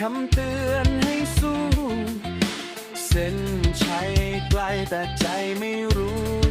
คำเตือนให้สู้ เส้นชัยไกลแต่ใจไม่รู้